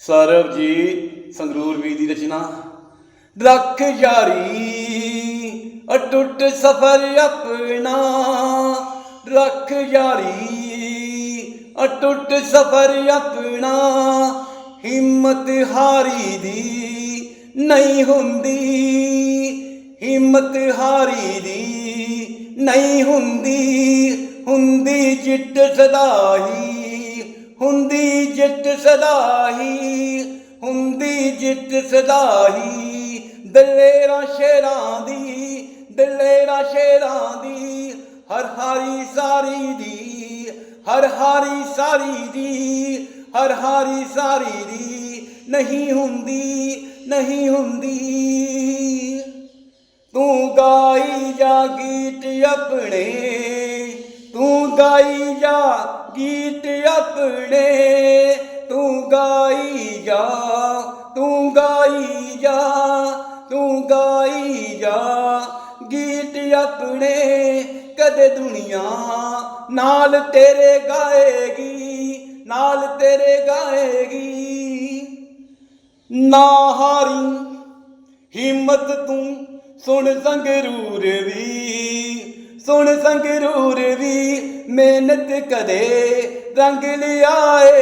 ਸਰਬਜੀਤ ਸੰਗਰੂਰ ਵੀ ਦੀ ਰਚਨਾ। ਰੱਖ ਯਾਰੀ, ਅਟੁੱਟ ਸਫਰ ਆਪਣਾ। ਰੱਖ ਯਾਰੀ, ਅਟੁੱਟ ਸਫਰ ਆਪਣਾ। ਹਿੰਮਤ ਹਾਰੀ ਦੀ ਨਹੀਂ ਹੁੰਦੀ। ਹਿੰਮਤ ਹਾਰੀ ਦੀ ਨਹੀਂ ਹੁੰਦੀ। ਹੁੰਦੀ ਜਿੱਤ ਸਦਾਈ ਹੁੰਦੀ ਜਿੱਤ ਸਦਾ ਹੀ ਹੁੰਦੀ ਜਿੱਤ ਸਦਾਈ ਦਲੇਰਾ ਸ਼ੇਰਾਂ ਦੀ, ਦਲੇਰਾ ਸ਼ੇਰਾਂ ਦੀ, ਹਰ ਹਾਰੀ ਸਾਰੀ ਦੀ, ਹਰ ਹਾਰੀ ਸਾਰੀ ਦੀ, ਹਰ ਹਾਰੀ ਸਾਰੀ ਦੀ, ਨਹੀਂ ਹੁੰਦੀ ਨਹੀਂ ਹੁੰਦੀ। ਤੂੰ ਗਾਈ ਜਾ ਗੀਤ ਆਪਣੇ, ਤੂੰ ਗਾਈ ਜਾ ਗੀਤ ਆਪਣੇ ਤੂੰ ਗਾਈ ਜਾ, ਤੂੰ ਗਾਈ ਜਾ, ਤੂੰ ਗਾਈ ਜਾ। ਗੀਤ ਆਪਣੇ ਕਦੇ ਦੁਨੀਆ ਨਾਲ ਤੇਰੇ ਗਾਏਗੀ, ਨਾਲ ਤੇਰੇ ਗਾਏਗੀ। ਨਾ ਹਾਰੀ ਹਿੰਮਤ ਤੂੰ ਸੁਣ ਸੰਗਰੂਰ ਵੀ। ਸੁਣ ਸੰਗਰੂਰ ਵੀ ਮਿਹਨਤ ਕਦੇ ਰੰਗ ਲਿਆਏ